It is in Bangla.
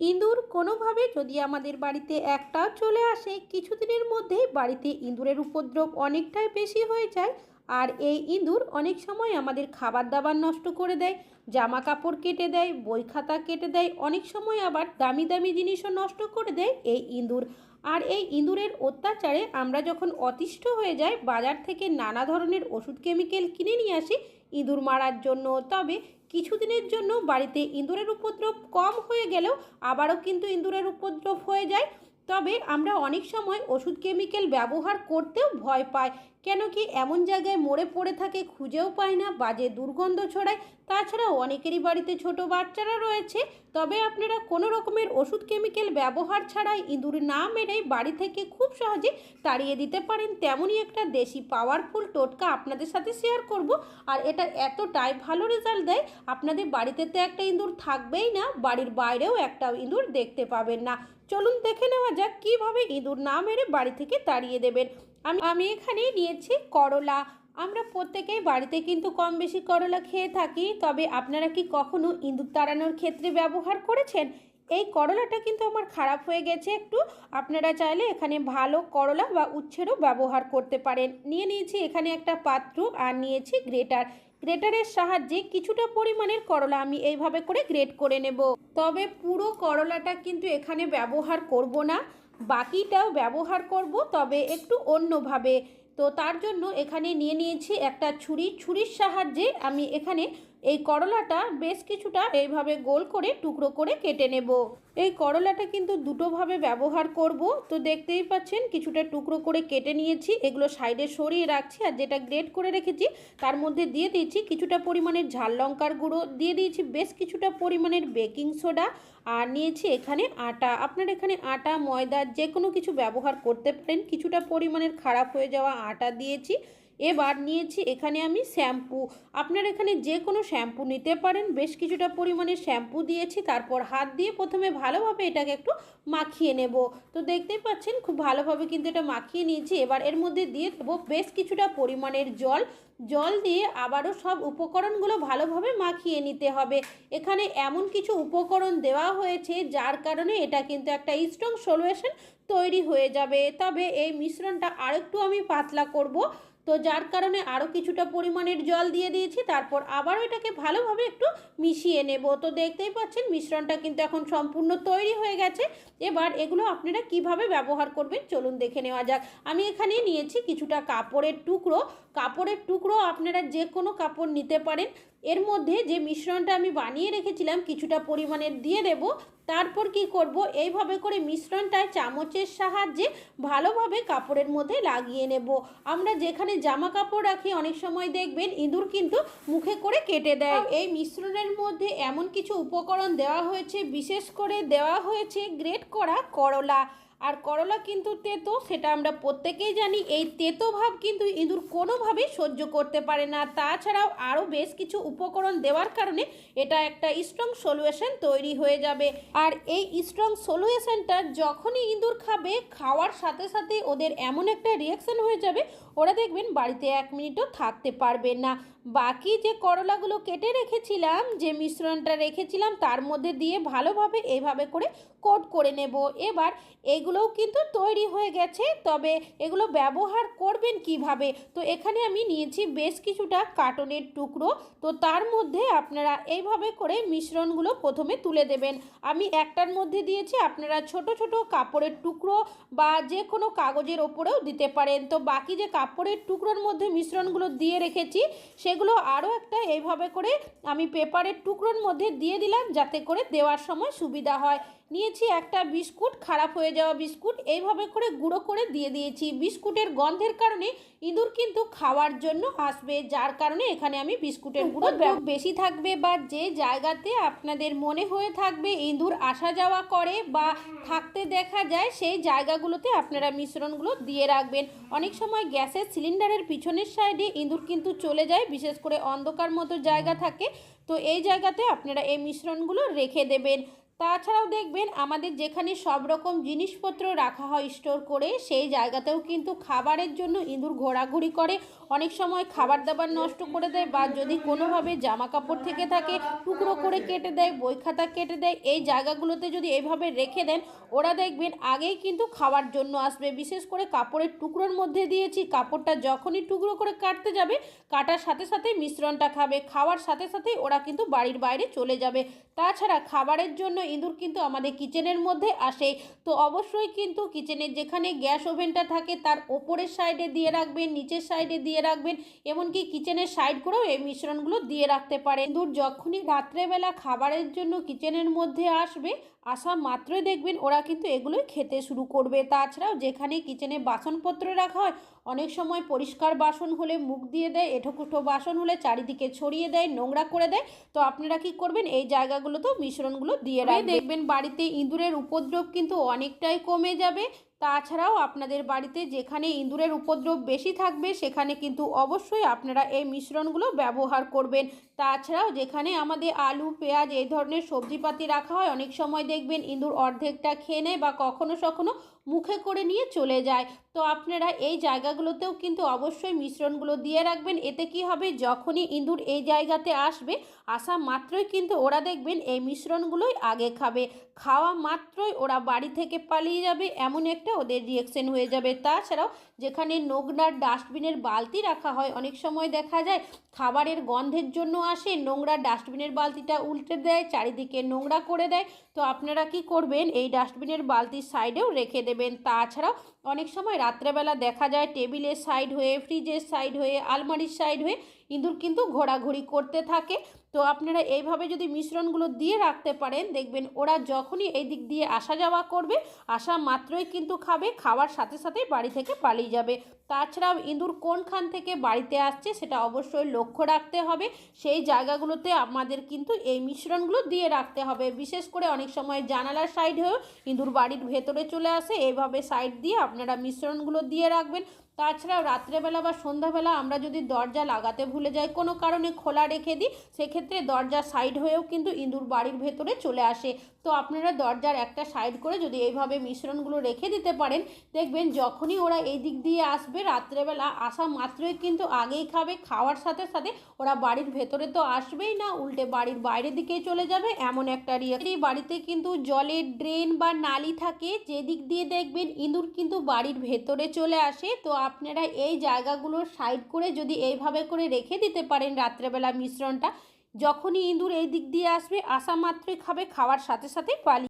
ইঁদুর কোনোভাবে যদি আমাদের বাড়িতে একটাও চলে আসে, কিছুদিনের মধ্যেই বাড়িতে ইঁদুরের উপদ্রব অনেকটাই বেশি হয়ে যায় আর এই ইঁদুর অনেক সময় আমাদের খাবার দাবার নষ্ট করে দেয় জামা কাপড় কেটে দেয় বই খাতা কেটে দেয়, অনেক সময় আবার দামি দামি জিনিসও নষ্ট করে দেয় এই ইঁদুর। আর এই ইঁদুরের অত্যাচারে আমরা যখন অতিষ্ঠ হয়ে যাই, বাজার থেকে নানা ধরনের ওষুধ কেমিক্যাল কিনে নিয়ে আসি, ইঁদুর মারার জন্য। তবে কিছুদিনের জন্য বাড়িতে ইঁদুরের উপদ্রব কম হয়ে গেলেও আবারও কিন্তু ইঁদুরের উপদ্রব হয়ে যায়। তবে আমরা অনেক সময় ওষুধ কেমিক্যাল ব্যবহার করতেও ভয় পাই। কেন কি এমন জায়গায় মরে পড়ে থাকে খুঁজেও পায় না, বাজে দুর্গন্ধ ছড়ায়। তাছাড়াও অনেকেরই বাড়িতে ছোট বাচ্চারা রয়েছে, তবে আপনারা কোনো রকমের ওষুধ, কেমিক্যাল ব্যবহার ছাড়াই ইঁদুর না মেরেই বাড়ি থেকে খুব সহজে তাড়িয়ে দিতে পারেন। তেমনই একটা দেশি পাওয়ারফুল টোটকা আপনাদের সাথে শেয়ার করব, আর এটা এতটাই ভালো রেজাল্ট দেয়, আপনাদের বাড়িতে তো একটা ইঁদুর থাকবেই না, বাড়ির বাইরেও একটা ইঁদুর দেখতে পাবেন না। চলুন দেখে নেওয়া যাক কীভাবে ইঁদুর না মেরে বাড়ি থেকে তাড়িয়ে দেবেন। আমি আমি এখানে নিয়েছি করলা। আমরা প্রত্যেকেই বাড়িতে কিন্তু কম বেশি করলা খেয়ে থাকি, তবে আপনারা কি কখনো ইঁদুর তাড়ানোর ক্ষেত্রে ব্যবহার করেছেন? এই করলাটা কিন্তু আমার খারাপ হয়ে গেছে একটু। আপনারা চাইলে এখানে ভালো করলা বা উচ্ছেরও ব্যবহার করতে পারেন। নিয়ে নিয়েছি এখানে একটা পাত্র আর নিয়েছি গ্রেটার। গ্রেটারের সাহায্যে কিছুটা পরিমাণের করলা আমি এইভাবে করে গ্রেট করে নেব। তবে পুরো করলাটা কিন্তু এখানে ব্যবহার করব না। বাকিটাও ব্যবহার করব, তবে একটু অন্যভাবে। তো তার জন্য এখানে নিয়ে নিয়েছি একটা ছুরি। ছুরির সাহায্যে আমি এখানে এই করলাটা বেশ কিছুটা এইভাবে গোল করে টুকরো করে কেটে নেব। এই করলাটা কিন্তু দুটোভাবে ব্যবহার করব। তো দেখতেই পাচ্ছেন কিছুটা টুকরো করে কেটে নিয়েছি, এগুলো সাইডে সরিয়ে রাখছি আর যেটা গ্রেট করে রেখেছি তার মধ্যে দিয়ে দিয়েছি কিছুটা পরিমাণের ঝাল লঙ্কার গুঁড়ো, দিয়ে দিয়েছি বেশ কিছুটা পরিমাণের বেকিং সোডা আর নিয়েছি এখানে আটা। আপনার এখানে আটা, ময়দা যে কোনো কিছু ব্যবহার করতে পারেন, কিছুটা পরিমাণের খারাপ হয়ে যাওয়া আটা দিয়েছি। এবার নিয়েছি এখানে আমি শ্যাম্পু। আপনার এখানে যে কোনো শ্যাম্পু নিতে পারেন। বেশ কিছুটা পরিমাণে শ্যাম্পু দিয়েছি, তারপর হাত দিয়ে প্রথমে ভালোভাবে এটাকে একটু মাখিয়ে নেব। তো দেখতেই পাচ্ছেন, খুব ভালোভাবে কিন্তু এটা মাখিয়ে নিয়েছি। এবার এর মধ্যে দিয়ে দেবো বেশ কিছুটা পরিমাণের জল। জল দিয়ে আবারও সব উপকরণগুলো ভালোভাবে মাখিয়ে নিতে হবে। এখানে এমন কিছু উপকরণ দেওয়া হয়েছে, যার কারণে এটা কিন্তু একটা স্ট্রং সলিউশন তৈরি হয়ে যাবে। তবে এই মিশ্রণটা আরেকটু আমি পাতলা করব। তো যার কারণে আরও কিছুটা পরিমাণের জল দিয়ে দিয়েছি, তারপর আবারও এটাকে ভালোভাবে একটু মিশিয়ে নেব। তো দেখতেই পাচ্ছেন মিশ্রণটা কিন্তু এখন সম্পূর্ণ তৈরি হয়ে গেছে। এবার এগুলো আপনারা কীভাবে ব্যবহার করবেন চলুন দেখে নেওয়া যাক। আমি এখানে নিয়েছি কিছুটা কাপড়ের টুকরো কাপড়ের টুকরো আপনারা যে কোনো কাপড় নিতে পারেন। এর মধ্যে যে মিশ্রণটা আমি বানিয়ে রেখেছিলাম কিছুটা পরিমাণের দিয়ে দেব। তারপর কি করব? এইভাবে করে মিশ্রণটায় চামচের সাহায্যে ভালোভাবে কাপড়ের মধ্যে লাগিয়ে নেব। আমরা যেখানে জামা কাপড় রাখি অনেক সময় দেখবেন ইঁদুর কিন্তু মুখে করে কেটে দেয়। এই মিশ্রণের মধ্যে এমন কিছু উপকরণ দেওয়া হয়েছে বিশেষ করে দেওয়া হয়েছে গ্রেট করা করলা। আর করলা কিন্তু তেতো, সেটা আমরা প্রত্যেকেই জানি। এই তেতো ভাব কিন্তু ইঁদুর কোনোভাবেই সহ্য করতে পারে না। তাছাড়াও আরও বেশ কিছু উপকরণ দেওয়ার কারণে এটা একটা স্ট্রং সলিউশন তৈরি হয়ে যাবে। আর এই স্ট্রং সলিউশনটা যখনই ইঁদুর খাবে, খাওয়ার সাথে সাথে ওদের এমন একটা রিয়াকশন হয়ে যাবে ওরা দেখবেন বাড়িতে এক মিনিটও থাকতে পারবে না। বাকি যে করলাগুলো কেটে রেখেছিলাম, যে মিশ্রণটা রেখেছিলাম, তার মধ্যে দিয়ে ভালোভাবে এইভাবে করে কোট করে নেব। এবার এগুলোও কিন্তু তৈরি হয়ে গেছে, তবে এগুলো ব্যবহার করবেন কীভাবে? তো এখানে আমি নিয়েছি বেশ কিছুটা কার্টনের টুকরো। তো তার মধ্যে আপনারা এইভাবে করে মিশ্রণগুলো প্রথমে তুলে দেবেন। আমি একটার মধ্যে দিয়েছি, আপনারা ছোট ছোট কাপড়ের টুকরো বা যে কোনো কাগজের ওপরেও দিতে পারেন। তো বাকি যে কাপড়ের টুকরোর মধ্যে মিশ্রণগুলো দিয়ে রেখেছি। সেগুলো আরও একটা এইভাবে করে আমি পেপারের টুকরোর মধ্যে দিয়ে দিলাম যাতে করে দেওয়ার সময় সুবিধা হয়। নিয়েছি একটা বিস্কুট খারাপ হয়ে যাওয়া বিস্কুট এইভাবে করে গুঁড়ো করে দিয়ে দিয়েছি। বিস্কুটের গন্ধের কারণে ইঁদুর কিন্তু খাওয়ার জন্য আসবে যার কারণে এখানে আমি বিস্কুটের গুঁড়ো বেশি থাকবে বা যে জায়গাতে আপনাদের মনে হয়ে থাকবে ইঁদুর আসা যাওয়া করে বা থাকতে দেখা যায় সেই জায়গাগুলোতে আপনারা মিশ্রণগুলো দিয়ে রাখবেন। অনেক সময় গ্যাসের সিলিন্ডারের পিছনের সাইডে ইঁদুর কিন্তু চলে যায় বিশেষ করে অন্ধকার মতো জায়গা থাকে। তো এই জায়গাতে আপনারা এই মিশ্রণগুলো রেখে দেবেন। তাছাড়াও দেখবেন আমাদের যেখানে সব রকম জিনিসপত্র রাখা হয় স্টোর করে, সেই জায়গাতেও কিন্তু খাবারের জন্য ইঁদুর ঘোরাঘুরি করে। অনেক সময় খাবার দাবার নষ্ট করে দেয় বা যদি কোনোভাবে জামা কাপড় থেকে থাকে, টুকরো করে কেটে দেয় বই খাতা কেটে দেয়, এই জায়গাগুলোতে যদি এইভাবে রেখে দেন, ওরা দেখবেন আগেই কিন্তু খাওয়ার জন্য আসবে। বিশেষ করে কাপড়ের টুকরোর মধ্যে দিয়েছি, কাপড়টা যখনই টুকরো করে কাটতে যাবে, কাটার সাথে সাথে মিশ্রণটা খাবে, খাওয়ার সাথে সাথেই ওরা কিন্তু বাড়ির বাইরে চলে যাবে। তাছাড়া খাবারের জন্য ইঁদুর কিন্তু আমাদের কিচেনের মধ্যে আসে। তো অবশ্যই কিন্তু কিচেনের যেখানে গ্যাস ওভেনটা থাকে, তার ওপরের সাইডে দিয়ে রাখবেন, নিচের সাইডে দিয়ে রাখবেন, এমনকি কিচেনের সাইড করেও এই মিশ্রণগুলো দিয়ে রাখতে পারে ইঁদুর যখনই রাত্রেবেলা খাবারের জন্য কিচেনের মধ্যে আসবে আসা মাত্রই দেখবেন ওরা কিন্তু এগুলোই খেতে শুরু করবে। তাছাড়াও যেখানে কিচেনে বাসনপত্র রাখা হয় অনেক সময় পরিষ্কার বাসন হলে মুখ দিয়ে দেয় এঠোকুঠো বাসন হলে চারিদিকে ছড়িয়ে দেয় নোংরা করে দেয়। তো আপনারা কি করবেন? এই জায়গাগুলোতেও মিশ্রণগুলো দিয়ে রাখবেন। দেখবেন বাড়িতে ইঁদুরের উপদ্রব কিন্তু অনেকটাই কমে যাবে। তাছাড়াও আপনাদের বাড়িতে যেখানে ইঁদুরের উপদ্রব বেশি থাকবে, সেখানে কিন্তু অবশ্যই আপনারা এই মিশ্রণগুলো ব্যবহার করবেন। তাছাড়াও যেখানে আমাদের আলু, পেঁয়াজ এই ধরনের সবজিপাতি রাখা হয়, অনেক সময় দেখবেন ইঁদুর অর্ধেকটা খেয়ে নেয় বা কখনো কখনো মুখে করে নিয়ে চলে যায়। তো আপনারা এই জায়গাগুলোতেও কিন্তু অবশ্যই মিশ্রণগুলো দিয়ে রাখবেন। এতে কি হবে? যখনই ইঁদুর এই জায়গাতে আসবে, আসা মাত্রই কিন্তু ওরা দেখবেন এই মিশ্রণগুলোই আগে খাবে। খাওয়া মাত্রই ওরা বাড়ি থেকে পালিয়ে যাবে, এমন একটা ওদের রিয়েকশন হয়ে যাবে। তাছাড়াও যেখানে নোংরার ডাস্টবিনের বালতি রাখা হয়, অনেক সময় দেখা যায় খাবারের গন্ধের জন্য আসে, নোংরা ডাস্টবিনের বালতিটা উল্টে দেয়, চারিদিকে নোংরা করে দেয়। তো আপনারা কি করবেন? এই ডাস্টবিনের বালতির সাইডেও রেখে দেবেন। তাছাড়াও অনেক সময় রাত্রেবেলা দেখা যায় টেবিলের সাইড হয়ে ফ্রিজের সাইড হয়ে, আলমারির সাইড হয়ে ইঁদুর কিন্তু ঘোরাঘুরি করতে থাকে। তো আপনারা এইভাবে যদি মিশ্রণগুলো দিয়ে রাখতে পারেন, দেখবেন ওরা যখনই এই দিক দিয়ে আসা যাওয়া করবে, আসা মাত্রই কিন্তু খাবে, খাওয়ার সাথে সাথে বাড়ি থেকে পালিয়ে যাবে। তাছাড়াও ইঁদুর কোনখান থেকে বাড়িতে আসছে সেটা অবশ্যই লক্ষ্য রাখতে হবে। সেই জায়গাগুলোতে আমাদের কিন্তু এই মিশ্রণগুলো দিয়ে রাখতে হবে। বিশেষ করে অনেক সময় জানালার সাইড হয়েও ইঁদুর বাড়ির ভেতরে চলে আসে। এইভাবে সাইড দিয়ে আপনারা মিশ্রণগুলো দিয়ে রাখবেন। তাছাড়াও রাত্রেবেলা বা সন্ধ্যাবেলা আমরা যদি দরজা লাগাতে ভুলে যাই, কোনো কারণে খোলা রেখে দিই, সেক্ষেত্রে দরজা সাইড হয়েও কিন্তু ইঁদুর বাড়ির ভেতরে চলে আসে। তো আপনারা দরজার একটা সাইড করে যদি এইভাবে মিশ্রণগুলো রেখে দিতে পারেন, দেখবেন যখনই ওরা এই দিক দিয়ে আসবে, রাত্রেবেলা আসা মাত্রই কিন্তু আগেই খাবে, খাওয়ার সাথে সাথে ওরা বাড়ির ভেতরে তো আসবেই না, উল্টে বাড়ির বাইরের দিকেই চলে যাবে, এমন একটা রিয়া বাড়িতে কিন্তু জলের ড্রেন বা নালি থাকে, যেদিক দিয়ে দেখবেন ইঁদুর কিন্তু বাড়ির ভেতরে চলে আসে, তো আপনারা এই জায়গাগুলো সাইড করে যদি এইভাবে করে রেখে দিতে পারেন রাত্রেবেলা মিশ্রণটা যখনই ইঁদুর এই দিক দিয়ে আসবে আসা মাত্রই খাবে খাওয়ার সাথে সাথে পালিয়ে